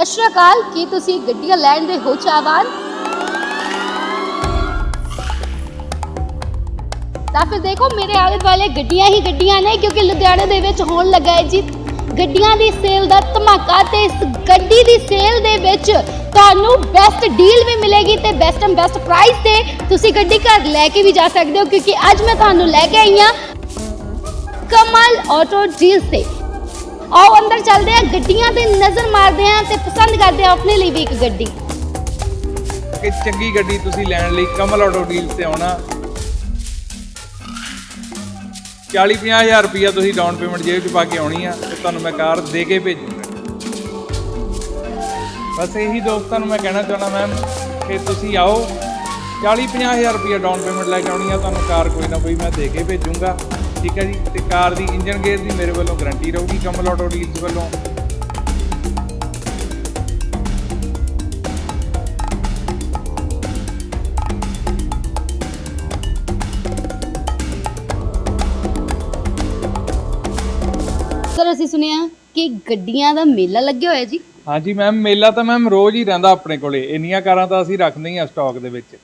ਸਤਿ ਸ਼੍ਰੀ ਅਕਾਲ, ਕੀ ਤੁਸੀਂ ਗੱਡੀਆਂ ਲੈਣ ਦੇ ਹੋ ਚਾਹਵਾਨ? ਤਾਂ ਫਿਰ ਦੇਖੋ, ਮੇਰੇ ਆਲੇ ਦੁਆਲੇ ਗੱਡੀਆਂ ਹੀ ਗੱਡੀਆਂ ਨੇ, ਕਿਉਂਕਿ ਲੁਧਿਆਣੇ ਦੇ ਵਿੱਚ ਹੋਣ ਲੱਗਾ ਹੈ ਜੀ। ਗੱਡੀਆਂ ਦੀ ਸੇਲ ਦਾ ਧਮਾਕਾ ਤੇ ਇਸ ਗੱਡੀ ਦੀ ਸੇਲ ਦੇ ਵਿੱਚ ਤੁਹਾਨੂੰ ਬੈਸਟ ਡੀਲ ਵੀ ਮਿਲੇਗੀ ਤੇ ਬੈਸਟ ਐਂਡ ਬੈਸਟ ਪ੍ਰਾਈਸ ਤੇ ਤੁਸੀਂ ਗੱਡੀ ਘਰ ਲੈ ਕੇ ਵੀ ਜਾ ਸਕਦੇ ਹੋ, ਕਿਉਂਕਿ ਅੱਜ ਮੈਂ ਤੁਹਾਨੂੰ ਲੈ ਕੇ ਆਈ ਹਾਂ ਕਮਲ ਆਟੋ ਡੀਲ ਤੇ। ਆਓ ਅੰਦਰ ਚੱਲਦੇ ਆ ਗੱਡੀਆਂ ਤੇ ਨਜ਼ਰ ਮਾਰਦੇ ਆ ਤੇ ਪਸੰਦ ਕਰਦੇ ਆ ਆਪਣੇ ਲਈ ਵੀ ਇੱਕ ਗੱਡੀ। ਕਿ ਚੰਗੀ ਗੱਡੀ ਤੁਸੀਂ ਲੈਣ ਲਈ ਕਮਲ ਆਟੋ ਡੀਲਸ ਤੇ ਆਉਣਾ। 40 ਹਜ਼ਾਰ ਰੁਪਇਆ ਤੁਸੀਂ ਡਾਊਨ ਪੇਮੈਂਟ ਜੇਬ 'ਚ ਪਾ ਕੇ ਆਉਣੀ ਆ ਤੇ ਤੁਹਾਨੂੰ ਮੈਂ ਕਾਰ ਦੇ ਕੇ ਭੇਜੂੰਗਾ। ਬਸ ਇਹੀ ਦੋਸਤਾਂ ਨੂੰ ਮੈਂ ਕਹਿਣਾ ਚਾਹੁੰਦਾ ਮੈਮ ਕਿ ਤੁਸੀਂ ਆਓ 40 ਹਜ਼ਾਰ ਰੁਪਇਆ ਡਾਊਨ ਪੇਮੈਂਟ ਲੈ ਕੇ ਆਉਣੀ ਆ, ਤੁਹਾਨੂੰ ਕਾਰ ਕੋਈ ਨਾ ਕੋਈ ਮੈਂ ਦੇ ਕੇ ਭੇਜੂੰਗਾ। ਠੀਕ ਹੈ ਜੀ ਤੇ ਕਾਰ ਦੀ ਇੰਜਨ ਗੇਅਰ ਦੀ ਮੇਰੇ ਵੱਲੋਂ ਗਾਰੰਟੀ ਰਹੂਗੀ ਕਮਲ ਆਟੋ ਡੀਲਸ ਵੱਲੋਂ। ਸਰ ਅਸੀਂ ਸੁਣਿਆ ਕਿ ਗੱਡੀਆਂ ਦਾ ਮੇਲਾ ਲੱਗਿਆ ਹੋਇਆ ਜੀ। ਹਾਂਜੀ ਮੈਮ ਮੇਲਾ ਤਾਂ ਮੈਮ ਰੋਜ਼ ਹੀ ਰਹਿੰਦਾ ਆਪਣੇ ਕੋਲੇ। ਇੰਨੀਆਂ ਕਾਰਾਂ ਤਾਂ ਅਸੀਂ ਰੱਖਦੇ ਹੀ ਆ ਸਟਾਕ ਦੇ ਵਿੱਚ।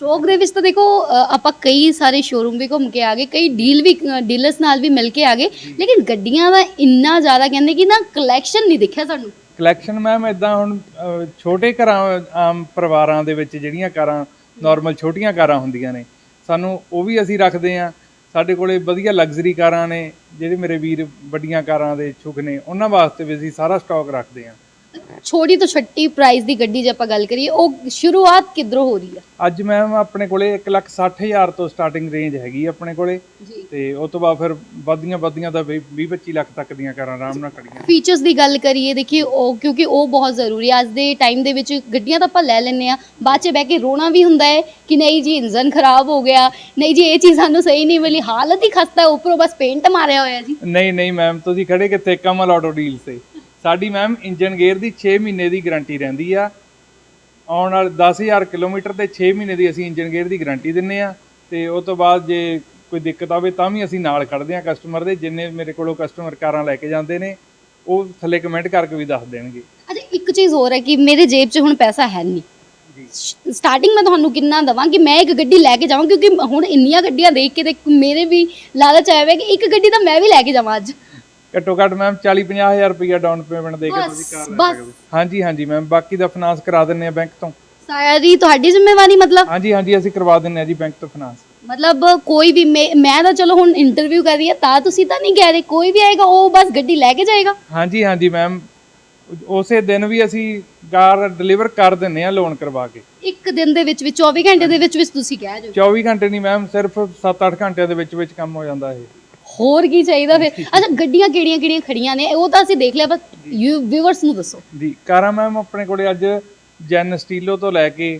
ਸਟੋਕ ਦੇ ਵਿੱਚ ਤਾਂ ਦੇਖੋ ਅ, ਆਪਾਂ ਕਈ ਸਾਰੇ ਸ਼ੋਰੂਮ ਵੀ ਘੁੰਮ ਕੇ ਆ ਗਏ ਕਈ ਡੀਲ ਵੀ ਡੀਲਰਸ ਨਾਲ ਵੀ ਮਿਲ ਕੇ ਆ ਗਏ ਲੇਕਿਨ ਗੱਡੀਆਂ ਦਾ ਇੰਨਾ ਜ਼ਿਆਦਾ ਕਹਿੰਦੇ ਕਿ ਨਾ ਕਲੈਕਸ਼ਨ ਨਹੀਂ ਦਿਖਿਆ ਸਾਨੂੰ। ਕਲੈਕਸ਼ਨ ਮੈਮ ਇਦਾਂ ਹੁਣ ਅਹ, ਛੋਟੇ ਘਰਾਂ ਆਮ ਪਰਿਵਾਰਾਂ ਦੇ ਵਿੱਚ ਜਿਹੜੀਆਂ ਕਾਰਾਂ ਨਾਰਮਲ ਛੋਟੀਆਂ ਕਾਰਾਂ ਹੁੰਦੀਆਂ ਨੇ ਸਾਨੂੰ ਉਹ ਵੀ ਅਸੀਂ ਰੱਖਦੇ ਆ ਸਾਡੇ ਕੋਲੇ ਵਧੀਆ ਲਗਜ਼ਰੀ ਕਾਰਾਂ ਨੇ ਜਿਹੜੇ ਮੇਰੇ ਵੀਰ ਵੱਡੀਆਂ ਕਾਰਾਂ ਦੇ ਇਛੁਕ ਨੇ ਉਹਨਾਂ ਵਾਸਤੇ ਵੀ ਅਸੀਂ ਸਾਰਾ ਸਟਾਕ ਰੱਖਦੇ ਆ ਛੋਟੀ ਤੋਂ ਛੱਟੀ ਪ੍ਰਾਈਸ ਦੀ ਗੱਡੀ ਜੇ ਆਪਾਂ ਗੱਲ ਕਰੀਏ ਉਹ ਸ਼ੁਰੂਆਤ ਕਿੱਧਰੋਂ ਹੋ ਰਹੀ ਆ? ਅੱਜ ਮੈਮ ਆਪਣੇ ਕੋਲੇ 160000 ਤੋਂ ਸਟਾਰਟਿੰਗ ਰੇਂਜ ਹੈਗੀ ਆ ਆਪਣੇ ਕੋਲੇ। ਤੇ ਉਸ ਤੋਂ ਬਾਅਦ ਫਿਰ ਵੱਧਦੀਆਂ ਵੱਧਦੀਆਂ ਤਾਂ 20 25 ਲੱਖ ਤੱਕ ਦੀਆਂ ਕਾਰਾਂ ਆਰਾਮ ਨਾਲ ਖੜੀਆਂ। ਫੀਚਰਸ ਦੀ ਗੱਲ ਕਰੀਏ ਦੇਖੀਏ ਉਹ ਕਿਉਂਕਿ ਉਹ ਬਹੁਤ ਜ਼ਰੂਰੀ ਹੈ ਅੱਜ ਦੇ ਟਾਈਮ ਦੇ ਵਿੱਚ ਗੱਡੀਆਂ ਤਾਂ ਆਪਾਂ ਲੈ ਲੈਂਦੇ ਆ। ਬਾਅਦ ਚ ਬਹਿ ਕੇ ਰੋਣਾ ਵੀ ਹੁੰਦਾ ਹੈ ਕਿ ਨਹੀਂ ਜੀ ਇੰਜਨ ਖਰਾਬ ਹੋ ਗਿਆ। ਨਹੀਂ ਜੀ ਇਹ ਚੀਜ਼ ਸਾਨੂੰ ਸਹੀ ਨਹੀਂ ਮਿਲੀ। ਹਾਲਤ ਹੀ ਖਸਤਾ ਉੱਪਰੋਂ ਬਸ ਪੇਂਟ ਮਾਰਿਆ ਹੋਇਆ ਜੀ। ਨਹੀਂ ਨਹੀਂ ਮੈਮ ਤੁਸੀਂ ਖੜੇ ਕਿੱਥੇ? ਕਮਲ ਆਟੋ ਡੀਲ ਤੇ। ਸਾਡੀ ਮੈਮ ਇੰਜਨ ਗੇਅਰ ਦੀ 6 ਮਹੀਨੇ ਦੀ ਗਾਰੰਟੀ ਰਹਿੰਦੀ ਆ। ਆਉਣ ਵਾਲੇ 10000 ਕਿਲੋਮੀਟਰ ਤੇ 6 ਮਹੀਨੇ ਦੀ ਅਸੀਂ ਇੰਜਨ ਗੇਅਰ ਦੀ ਗਾਰੰਟੀ ਦਿੰਨੇ ਆ ਤੇ ਉਸ ਤੋਂ ਬਾਅਦ ਜੇ ਕੋਈ ਦਿੱਕਤ ਆਵੇ ਤਾਂ ਵੀ ਅਸੀਂ ਨਾਲ ਖੜਦੇ ਆ ਕਸਟਮਰ ਦੇ ਜਿੰਨੇ ਮੇਰੇ ਕੋਲੋਂ ਕਸਟਮਰ ਕਾਰਾਂ ਲੈ ਕੇ ਜਾਂਦੇ ਨੇ ਉਹ ਥੱਲੇ ਕਮੈਂਟ ਕਰਕੇ ਵੀ ਦੱਸ ਦੇਣਗੇ। ਅੱਛਾ ਇੱਕ ਚੀਜ਼ ਹੋਰ ਹੈ ਕਿ ਮੇਰੇ ਜੇਬ 'ਚ ਹੁਣ ਪੈਸਾ ਹੈ ਨਹੀਂ। ਸਟਾਰਟਿੰਗ ਮੈਂ ਤੁਹਾਨੂੰ ਕਿੰਨਾ ਦਵਾਂ ਕਿ ਮੈਂ ਇੱਕ ਗੱਡੀ ਲੈ ਕੇ ਜਾਵਾਂ ਕਿਉਂਕਿ ਹੁਣ ਇੰਨੀਆਂ ਗੱਡੀਆਂ ਦੇਖ ਕੇ ਤੇ ਮੇਰੇ ਵੀ ਲਾਲਚ ਆਇਆ ਹੋਇਆ ਕਿ ਇੱਕ ਗੱਡੀ ਤਾਂ ਮੈਂ ਵੀ ਲੈ ਕੇ ਜਾਵਾਂ ਅੱਜ। ਘੱਟੋ ਘੱਟ ਮੈਮ 40 ਹਜ਼ਾਰ ਰੁਪਇਆ ਡਾਊਨ ਪੇਮੈਂਟ ਦੇ ਕੇ ਬਸ, ਤੁਸੀਂ ਕਾਰ ਲੈ ਬਸ। ਸਕਦੇ ਹੋ ਹਾਂਜੀ ਹਾਂਜੀ ਮੈਮ ਬਾਕੀ ਦਾ ਫਾਈਨਾਂਸ ਕਰਾ ਦਿੰਨੇ ਆ ਬੈਂਕ ਤੋਂ। ਸਾਰੀ ਤੁਹਾਡੀ ਜ਼ਿੰਮੇਵਾਰੀ ਮਤਲਬ? ਹਾਂਜੀ ਹਾਂਜੀ ਅਸੀਂ ਕਰਵਾ ਦਿੰਨੇ ਆ ਜੀ ਬੈਂਕ ਤੋਂ ਫਾਈਨਾਂਸ ਮਤਲਬ ਕੋਈ ਵੀ ਮੈਂ ਮੈਂ ਤਾਂ ਚਲੋ ਹੁਣ ਇੰਟਰਵਿਊ ਕਰ ਰਹੀ ਹਾਂ ਤਾਂ ਤੁਸੀਂ ਤਾਂ ਨਹੀਂ ਕਹਿ ਰਹੇ ਕੋਈ ਵੀ ਆਏਗਾ ਉਹ ਬਸ ਗੱਡੀ ਲੈ ਕੇ ਜਾਏਗਾ। ਹਾਂਜੀ ਹਾਂਜੀ ਮੈਮ ਉਸੇ ਦਿਨ ਵੀ ਅਸੀਂ ਕਾਰ ਡਿਲੀਵਰ ਕਰ ਦਿੰਨੇ ਆ ਲੋਨ ਕਰਵਾ ਕੇ। ਇੱਕ ਦਿਨ ਦੇ ਵਿੱਚ ਵਿੱਚ 24 ਘੰਟੇ ਦੇ ਵਿੱਚ ਵਿੱਚ ਤੁਸੀਂ ਕਹਿ ਜੋ 24 ਘੰਟੇ ਨਹੀਂ ਮੈਮ ਸਿਰਫ 7-8 ਘੰਟਿਆਂ ਦੇ ਵਿੱਚ ਵਿੱਚ ਕੰਮ ਹੋ ਜਾਂਦਾ ਇਹ। ਹੋਰ ਕੀ ਚਾਹੀਦਾ ਫਿਰ? ਅੱਛਾ ਗੱਡੀਆਂ ਕਿਹੜੀਆਂ ਕਿਹੜੀਆਂ ਖੜੀਆਂ ਨੇ? ਉਹ ਤਾਂ ਅਸੀਂ ਦੇਖ ਲਿਆ ਬਸ ਵਿਊਅਰਸ ਨੂੰ ਦੱਸੋ। ਜੀ ਕਾਰਾਂ ਮੈਮ ਆਪਣੇ ਕੋਲੇ ਅੱਜ ਜੈਨ ਸਟੀਲੋ ਤੋਂ ਲੈ ਕੇ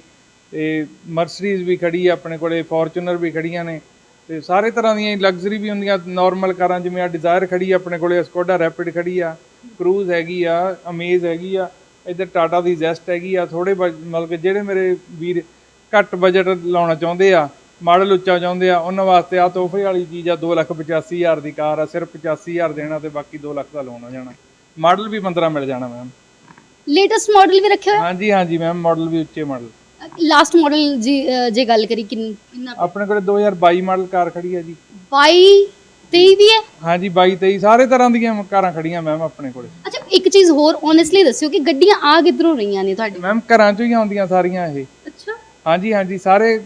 ਤੇ ਮਰਸੀਡੀਜ਼ ਵੀ ਖੜੀ ਆ ਆਪਣੇ ਕੋਲੇ ਫੋਰਚੂਨਰ ਵੀ ਖੜੀਆਂ ਨੇ ਤੇ ਸਾਰੇ ਤਰ੍ਹਾਂ ਦੀਆਂ ਲਗਜ਼ਰੀ ਵੀ ਹੁੰਦੀਆਂ ਨਾਰਮਲ ਕਾਰਾਂ ਜਿਵੇਂ ਆ ਡਿਜ਼ਾਇਰ ਖੜੀ ਆ ਆਪਣੇ ਕੋਲੇ ਸਕੋਡਾ ਰੈਪਿਡ ਖੜੀ ਆ ਕਰੂਜ਼ ਹੈਗੀ ਆ ਅਮੇਜ਼ ਹੈਗੀ ਆ ਇੱਧਰ ਟਾਟਾ ਦੀ ਜ਼ੈਸਟ ਹੈਗੀ ਆ ਥੋੜੇ ਮਤਲਬ ਕਿ ਜਿਹੜੇ ਮੇਰੇ ਵੀਰ ਘੱਟ ਬਜਟ ਲਾਉਣਾ ਚਾਹੁੰਦੇ ਆ ਮਾਡਲ ਉੱਚਾ ਚਾਹੁੰਦੇ ਆ ਉਹਨਾਂ ਵਾਸਤੇ ਆ ਤੋਹਫੇ ਵਾਲੀ ਚੀਜ਼ ਆ 285000 ਦੀ ਕਾਰ ਆ ਸਿਰਫ 85000 ਦੇਣਾ ਤੇ ਬਾਕੀ 2 ਲੱਖ ਦਾ ਲੋਨ ਹੋ ਜਾਣਾ। ਮਾਡਲ ਵੀ 15 ਮਿਲ ਜਾਣਾ ਮੈਮ ਲੇਟੈਸਟ ਮਾਡਲ ਵੀ ਰੱਖਿਆ ਹਾਂਜੀ ਹਾਂਜੀ ਮੈਮ ਮਾਡਲ ਵੀ ਉੱਚੇ ਮਾਡਲ ਹੋਇਆ ਲਾਸਟ ਮਾਡਲ ਜੀ ਜੇ ਗੱਲ ਕਰੀ ਕਿੰਨ- ਆਪਣੇ ਕੋਲੇ 2022 ਮਾਡਲ ਕਾਰ ਖੜੀ ਹੈ ਜੀ। 22 23 ਵੀ ਹੈ? ਹਾਂਜੀ 22 23 ਸਾਰੇ ਤਰ੍ਹਾਂ ਦੀਆਂ ਕਾਰਾਂ ਖੜੀਆਂ ਮੈਮ ਆਪਣੇ ਕੋਲੇ। ਅੱਛਾ ਇੱਕ ਚੀਜ਼ ਹੋਰ ਓਨੈਸਟਲੀ ਦੱਸਿਓ ਕਿ ਗੱਡੀਆਂ ਆ ਕਿੱਧਰੋਂ ਰਹੀਆਂ ਨੇ ਤੁਹਾਡੇ ਮੈਮ ਘਰਾਂ ਚੋਂ ਹੀ ਆਉਂਦੀਆਂ ਸਾਰੀਆਂ ਇਹ। ਅੱਛਾ। ਹਾਂਜੀ ਹਾਂਜੀ ਸਾਰੇ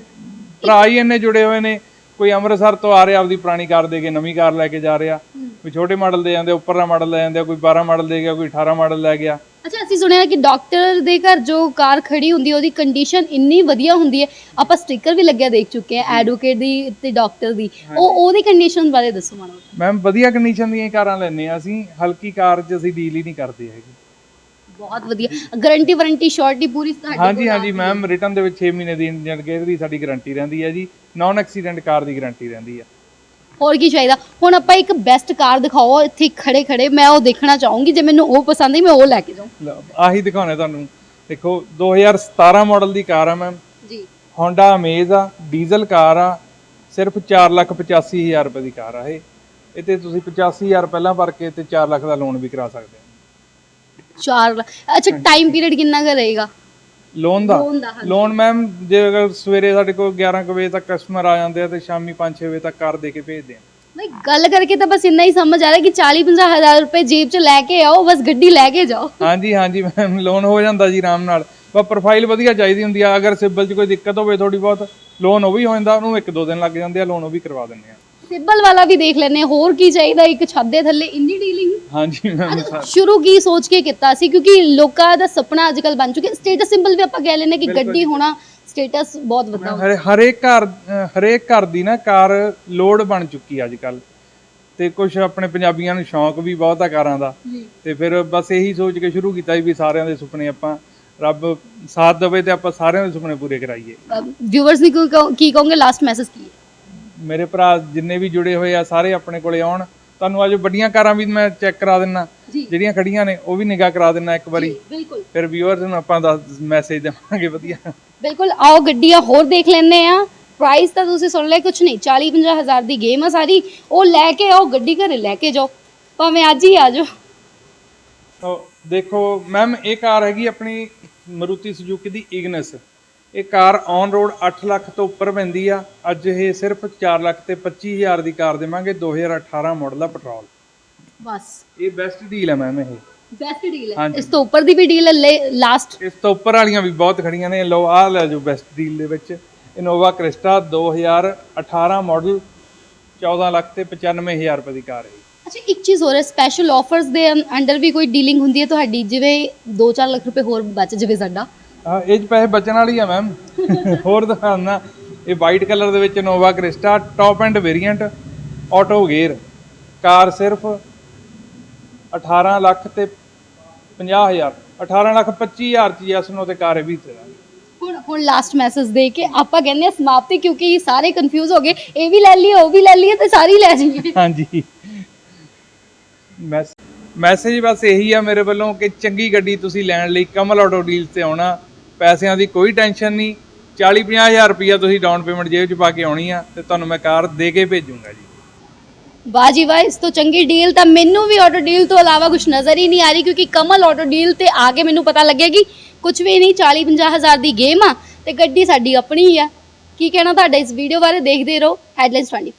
ਭਰਾ ਹੀ ਇੰਨੇ ਜੁੜੇ ਹੋਏ ਨੇ ਕੋਈ ਅੰਮ੍ਰਿਤਸਰ ਤੋਂ ਆ ਰਿਹਾ ਆਪਦੀ ਪੁਰਾਣੀ ਕਾਰ ਦੇ ਕੇ ਨਵੀਂ ਕਾਰ ਲੈ ਕੇ ਜਾ ਰਿਹਾ। ਕੋਈ ਛੋਟੇ ਮਾਡਲ ਦੇ ਜਾਂਦੇ ਉੱਪਰਲਾ ਮਾਡਲ ਲੈ ਜਾਂਦੇ ਕੋਈ 12 ਮਾਡਲ ਦੇ ਗਿਆ ਕੋਈ 18 ਮਾਡਲ ਲੈ ਗਿਆ। ਅੱਛਾ ਅਸੀਂ ਸੁਣਿਆ ਕਿ ਡਾਕਟਰ ਦੇ ਘਰ ਜੋ ਕਾਰ ਖੜੀ ਹੁੰਦੀ ਉਹਦੀ ਕੰਡੀਸ਼ਨ ਇੰਨੀ ਵਧੀਆ ਹੁੰਦੀ ਹੈ। ਆਪਾਂ ਸਟicker ਵੀ ਲੱਗਿਆ ਦੇਖ ਚੁੱਕੇ ਆ ਐਡਵੋਕੇਟ ਦੀ ਤੇ ਡਾਕਟਰ ਦੀ। ਉਹ ਉਹਦੀ ਕੰਡੀਸ਼ਨ ਬਾਰੇ ਦੱਸੋ ਮਾੜਾ। ਮੈਮ ਵਧੀਆ ਕੰਡੀਸ਼ਨ ਦੀਆਂ ਹੀ ਕਾਰਾਂ ਲੈਂਦੇ ਆ ਅਸੀਂ ਹਲਕੀ ਕਾਰ 'ਚ ਅਸੀਂ ਡੀਲ ਹੀ ਨਹੀਂ ਕਰਦੇ ਹੈਗੇ। ਬਹੁਤ ਵਧੀਆ। ਗਾਰੰਟੀ ਵਾਰੰਟੀ ਸ਼ੋਰਟੀ ਪੂਰੀ ਤੁਹਾਡੇ ਹਾਂਜੀ ਹਾਂਜੀ ਮੈਮ ਰਿਟਰਨ ਦੇ ਵਿੱਚ 6 ਮਹੀਨੇ ਦੀ ਇੰਜਨ ਗੇਅਰ ਦੀ ਸਾਡੀ ਗਾਰੰਟੀ ਰਹਿੰਦੀ ਹੈ ਜੀ। ਨਾਨ ਐਕਸੀਡੈਂਟ ਕਾਰ ਦੀ ਗਾਰੰਟੀ ਰਹਿੰਦੀ ਹੈ। ਹੋਰ ਕੀ ਚਾਹੀਦਾ? ਹੁਣ ਆਪਾਂ ਇੱਕ ਬੈਸਟ ਕਾਰ ਦਿਖਾਓ ਇੱਥੇ ਖੜੇ ਖੜੇ ਮੈਂ ਉਹ ਦੇਖਣਾ ਚਾਹੂੰਗੀ ਜੇ ਮੈਨੂੰ ਉਹ ਪਸੰਦ ਹੈ ਮੈਂ ਉਹ ਲੈ ਕੇ ਜਾਊਂ। ਆਹੀ ਦਿਖਾਉਣਾ ਤੁਹਾਨੂੰ। ਦੇਖੋ 2017 ਮਾਡਲ ਦੀ ਕਾਰ ਆ ਮੈਮ ਜੀ। Honda Amaze ਆ ਡੀਜ਼ਲ ਕਾਰ ਆ ਸਿਰਫ 485000 ਰੁਪਏ ਦੀ ਕਾਰ ਆ ਇਹ। ਇਹ ਤੇ ਤੁਸੀਂ 85000 ਪਹਿਲਾਂ ਭਰ ਕੇ ਤੇ 4 ਲੱਖ ਦਾ ਲੋਨ ਵੀ ਕਰਾ ਸਕਦੇ ਹੋ। 4 ਲੱਖ ਅੱਛਾ ਟਾਈਮ ਪੀਰੀਅਡ ਕਿੰਨਾ ਕੁ ਰਹੇਗਾ? ਲੋਨ ਦਾ? Loan ਦਾ, ਹਾਂਜੀ। ਲੋਨ ਮੈਮ ਜੇ ਅਗਰ ਸਵੇਰੇ ਸਾਡੇ ਕੋਲ 11 ਕੁ ਵਜੇ ਤੱਕ ਕਸਟਮਰ ਆ ਜਾਂਦੇ ਆ ਤੇ ਸ਼ਾਮੀ 5-6 ਵਜੇ ਤੱਕ ਕਾਰ ਦੇ ਕੇ ਭੇਜਦੇ ਆ। ਬਈ ਗੱਲ ਕਰਕੇ ਤਾਂ ਬਸ ਇੰਨਾ ਹੀ ਸਮਝ ਆ ਰਿਹਾ ਕਿ 40 50 ਹਜ਼ਾਰ ਰੁਪਏ ਜੇਬ 'ਚ ਲੈ ਕੇ ਆਓ ਬਸ ਗੱਡੀ ਲੈ ਕੇ ਜਾਓ। ਹਾਂਜੀ ਹਾਂਜੀ ਮੈਮ ਲੋਨ ਹੋ ਜਾਂਦਾ ਜੀ ਆਰਾਮ ਨਾਲ। ਬਸ ਪ੍ਰੋਫਾਈਲ ਵਧੀਆ ਚਾਹੀਦੀ ਹੁੰਦੀ ਆ। ਅਗਰ ਸਿਬਲ 'ਚ ਕੋਈ ਦਿੱਕਤ ਹੋਵੇ ਥੋੜੀ ਬਹੁਤ ਲੋਨ ਉਹ ਵੀ ਹੋ ਜਾਂਦਾ ਉਹਨੂੰ ਇੱਕ ਦੋ ਦਿਨ ਲੱਗ ਜਾਂਦੇ ਆ ਲੋਨ ਉਹ ਵੀ ਕਰਵਾ ਦਿੰਦੇ ਆ। ਸਿਬਲ ਵਾਲਾ ਵੀ ਦੇਖ ਲੈਨੇ ਹੋਰ ਕੀ ਚਾਹੀਦਾ ਇੱਕ ਛੱਤ ਦੇ ਥੱਲੇ ਇੰਨੀ ਡੀਲਿੰਗ। ਹਾਂਜੀ ਮੈਮ ਸ਼ੁਰੂ ਕੀ ਸੋਚ ਕੇ ਕੀਤਾ ਸੀ ਕਿਉਂਕਿ ਲੋਕਾਂ ਦਾ ਸੁਪਨਾ ਅੱਜ ਕੱਲ ਬਣ ਚੁੱਕਿਆ। ਸਟੇਟਸ ਸਿੰਬਲ ਵੀ ਆਪਾਂ ਕਹਿ ਲੈਨੇ ਕਿ ਗੱਡੀ ਹੋਣਾ ਸਟੇਟਸ ਬਹੁਤ ਵੱਡਾ ਹੁੰਦਾ ਹਰੇ ਹਰੇਕ ਘਰ ਹਰੇਕ ਘਰ ਦੀ ਨਾ ਕਾਰ ਲੋਡ ਬਣ ਚੁੱਕੀ ਅੱਜ ਕੱਲ ਤੇ ਕੁਝ ਆਪਣੇ ਪੰਜਾਬੀਆਂ ਨੂੰ ਸ਼ੌਂਕ ਵੀ ਬਹੁਤ ਆ ਕਾਰਾਂ ਦਾ। ਤੇ ਫਿਰ ਬਸ ਇਹੀ ਸੋਚ ਕੇ ਸ਼ੁਰੂ ਕੀਤਾ ਵੀ ਸਾਰਿਆਂ ਦੇ ਸੁਪਨੇ ਆਪਾਂ ਰੱਬ ਸਾਥ ਦੇਵੇ ਤੇ ਆਪਾਂ ਸਾਰਿਆਂ ਦੇ ਸੁਪਨੇ ਪੂਰੇ ਕਰਾਈਏ। ਵਿਊਅਰਸ ਨੇ ਕੀ ਕਹੋ- ਕੀ ਕਹੋਗੇ? ਲਾਸਟ ਮੈਸੇਜ ਕੀ ਹੈ? ਮੇਰੇ ਭਰਾ ਜਿੰਨੇ ਵੀ ਜੁੜੇ ਹੋਏ ਆ ਸਾਰੇ ਆਪਣੇ ਕੋਲੇ ਆਉਣ। ਤੁਹਾਨੂੰ ਅੱਜ ਵੱਡੀਆਂ ਕਾਰਾਂ ਵੀ ਮੈਂ ਚੈੱਕ ਕਰਾ ਦਿੰਨਾ। ਜਿਹੜੀਆਂ ਖੜੀਆਂ ਨੇ ਉਹ ਵੀ ਨਿਗਾਹ ਕਰਾ ਦਿੰਨਾ ਇੱਕ ਵਾਰੀ। ਬਿਲਕੁਲ। ਫਿਰ ਵਿਊਅਰਸ ਨੂੰ ਆਪਾਂ ਦੱਸ ਮੈਸੇਜ ਦੇਵਾਂਗੇ ਵਧੀਆ। ਬਿਲਕੁਲ ਆਓ ਗੱਡੀਆਂ ਹੋਰ ਦੇਖ ਲੈਂਦੇ ਆ। ਪ੍ਰਾਈਸ ਤਾਂ ਤੁਸੀਂ ਸੁਣ ਲਿਆ ਕੁਝ ਨਹੀਂ 40 50 ਹਜ਼ਾਰ ਦੀ ਗੇਮ ਆ ਸਾਰੀ। ਉਹ ਲੈ ਕੇ ਆਓ ਗੱਡੀ ਘਰੇ ਲੈ ਕੇ ਜਾਓ। ਭਾਵੇਂ ਅੱਜ ਹੀ ਆ ਜਾਓ। ਤਾਂ ਦੇਖੋ ਮੈਮ ਇਹ ਕਾਰ ਹੈਗੀ ਆਪਣੀ ਮਰੂਤੀ ਸੁਜ਼ੂਕੀ ਦੀ ਇਗਨਸ ਇਹ ਕਾਰ ਔਨ ਰੋਡ 8 ਲੱਖ ਤੋਂ ਉੱਪਰ ਪੈਂਦੀ ਆ। ਅੱਜ ਇਹ ਸਿਰਫ 4 ਲੱਖ ਤੇ 25000 ਦੀ ਕਾਰ ਦੇਵਾਂਗੇ 2018 ਮਾਡਲ ਦਾ ਪੈਟਰੋਲ ਬਸ। ਇਹ ਬੈਸਟ ਡੀਲ ਹੈ ਮੈਮ ਇਹ। ਬੈਸਟ ਡੀਲ ਹੈ ਹਾਂਜੀ। ਇਸ ਤੋਂ ਉੱਪਰ ਦੀ ਵੀ ਡੀਲ ਹੈ ਲਾਸਟ ਇਸ ਤੋਂ ਉੱਪਰ ਵਾਲੀਆਂ ਵੀ ਬਹੁਤ ਖੜੀਆਂ ਨੇ। ਲਓ ਆਹ ਲੈ ਜੋ ਬੈਸਟ ਡੀਲ ਦੇ ਵਿੱਚ। ਇਨੋਵਾ ਕ੍ਰਿਸਟਾ 2018 ਮਾਡਲ 14 ਲੱਖ ਤੇ 95000 ਰੁਪਏ ਦੀ ਕਾਰ ਹੈ ਅੱਛਾ ਇੱਕ ਚੀਜ਼ ਹੋਰ ਹੈ ਸਪੈਸ਼ਲ ਆਫਰਸ ਦੇ ਅੰਡਰ ਵੀ ਕੋਈ ਡੀਲਿੰਗ ਹੁੰਦੀ ਹੈ ਤੁਹਾਡੀ? ਜਿਵੇਂ 2-4 ਲੱਖ ਰੁਪਏ ਹੋਰ ਬਚ ਜਾਵੇ ਸਾਡਾ। ਹਾਂ ਇਹ 'ਚ ਪੈਸੇ ਬਚਣ ਵਾਲੀ ਆ ਮੈਮ ਹੋਰ ਦਿਖਾਉਣਾ ਇਹ ਵਾਈਟ ਕਲਰ ਦੇ ਵਿੱਚ Innova Crysta top end variant auto gear car ਸਿਰਫ 18 ਲੱਖ ਤੇ 50000 18 ਲੱਖ 25000 ਚ ਯਸ ਨੋ ਤੇ ਕਾਰ ਇਹ ਵੀ ਦਾਂਗੇ ਹੁਣ ਹੁਣ ਲਾਸਟ ਮੈਸੇਜ ਦੇ ਕੇ ਆਪਾਂ ਕਹਿੰਦੇ ਆ ਸਮਾਪਤੀ ਕਿਉਂਕਿ ਸਾਰੇ ਕਨਫਿਊਜ਼ ਹੋ ਗਏ। ਇਹ ਵੀ ਲੈ ਲਈਏ ਉਹ ਵੀ ਲੈ ਲਈਏ ਤੇ ਸਾਰੀ ਲੈ ਜਾਈਏ। ਹਾਂਜੀ। ਮੈਸੇਜ ਬਸ ਇਹੀ ਆ ਮੇਰੇ ਵੱਲੋਂ ਕਿ ਚੰਗੀ ਗੱਡੀ ਤੁਸੀਂ ਲੈਣ ਲਈ ਕਮਲ ਆਟੋ ਡੀਲਸ ਤੇ ਆਉਣਾ। ਪੈਸਿਆਂ ਦੀ ਕੋਈ ਟੈਨਸ਼ਨ ਨਹੀਂ। 40 ਹਜ਼ਾਰ ਰੁਪਇਆ ਤੁਸੀਂ ਡਾਊਨ ਪੇਮੈਂਟ ਜੇਬ 'ਚ ਪਾ ਕੇ ਆਉਣੀ ਆ ਤੇ ਤੁਹਾਨੂੰ ਮੈਂ ਕਾਰ ਦੇ ਕੇ ਭੇਜੂੰਗਾ ਜੀ। ਵਾਹ ਜੀ ਵਾਹ, ਇਸ ਤੋਂ ਚੰਗੀ ਡੀਲ ਤਾਂ ਮੈਨੂੰ ਵੀ ਆਟੋ ਡੀਲ ਤੋਂ ਇਲਾਵਾ ਕੁਝ ਨਜ਼ਰ ਹੀ ਨਹੀਂ ਆ ਰਹੀ ਕਿਉਂਕਿ ਕਮਲ ਆਟੋ ਡੀਲ ਤੇ ਆ ਕੇ ਮੈਨੂੰ ਪਤਾ ਲੱਗੇਗੀ ਕਿ ਕੁਝ ਵੀ ਨਹੀਂ 40 50 ਹਜ਼ਾਰ ਦੀ ਗੇਮ ਆ ਤੇ ਗੱਡੀ ਸਾਡੀ ਆਪਣੀ ਹੀ ਆ। ਕੀ ਕਹਿਣਾ ਤੁਹਾਡਾ ਇਸ ਵੀਡੀਓ ਬਾਰੇ? ਦੇਖਦੇ ਰਹੋ ਹੈਡਲਾਈਨਸ 24